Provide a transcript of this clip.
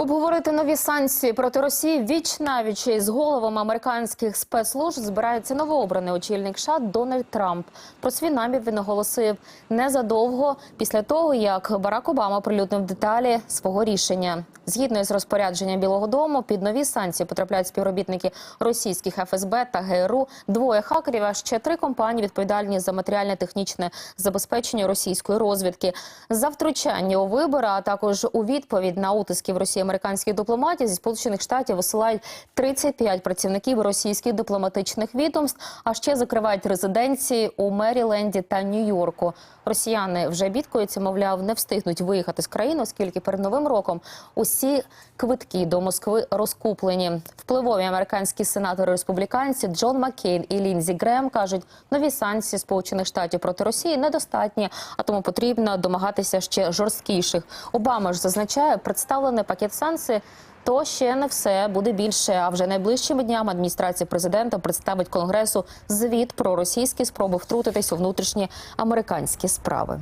Обговорити нові санкції проти Росії віч навіч із головами американських спецслужб збирається новообраний очільник США Дональд Трамп. Про свій намір він оголосив незадовго після того, як Барак Обама прилюднив деталі свого рішення. Згідно з розпорядженням Білого Дому, під нові санкції потрапляють співробітники російських ФСБ та ГРУ, двоє хакерів, а ще три компанії відповідальні за матеріальне технічне забезпечення російської розвідки. За втручання у вибори, а також у відповідь на утиски в Росії американських дипломатів зі сполучених штатів висилають 35 працівників російських дипломатичних відомств, а ще закривають резиденції у Меріленді та Нью-Йорку. Росіяни вже бідкуються, мовляв, не встигнуть виїхати з країни, оскільки перед новим роком усі квитки до Москви розкуплені. Впливові американські сенатори республіканці Джон Маккейн і Лінзі Грем кажуть, нові санкції Сполучених Штатів проти Росії недостатні, а тому потрібно домагатися ще жорсткіших. Обама ж зазначає, представлений пакет санкцій то ще не все буде більше. А вже найближчими днями адміністрація президента представить конгресу звіт про російські спроби втрутитись у внутрішні американські справи.